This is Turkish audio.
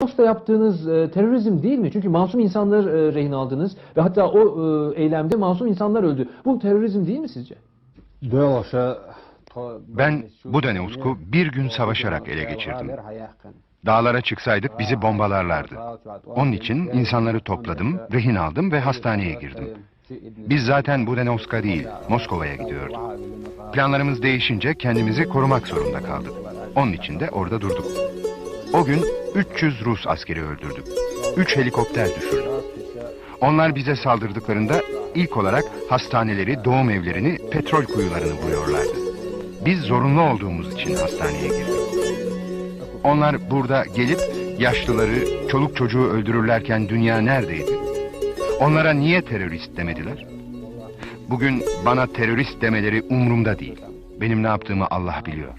Moskova'da yaptığınız e, terörizm değil mi? Çünkü masum insanlar e, rehin aldınız ve hatta o e, eylemde masum insanlar öldü. Bu terörizm değil mi sizce? Ben Budaneusk'u bir gün savaşarak ele geçirdim. Dağlara çıksaydık bizi bombalarlardı. Onun için insanları topladım, rehin aldım ve hastaneye girdim. Biz zaten Budeneusk'a değil, Moskova'ya gidiyorduk. Planlarımız değişince kendimizi korumak zorunda kaldık. Onun için de orada durduk. O gün 300 Rus askeri öldürdük. 3 helikopter düşürdük. Onlar bize saldırdıklarında ilk olarak hastaneleri, doğum evlerini, petrol kuyularını vuruyorlardı. Biz zorunlu olduğumuz için hastaneye girdik. Onlar burada gelip yaşlıları, çoluk çocuğu öldürürlerken dünya neredeydi? Onlara niye terörist demediler? Bugün bana terörist demeleri umurumda değil. Benim ne yaptığımı Allah biliyor.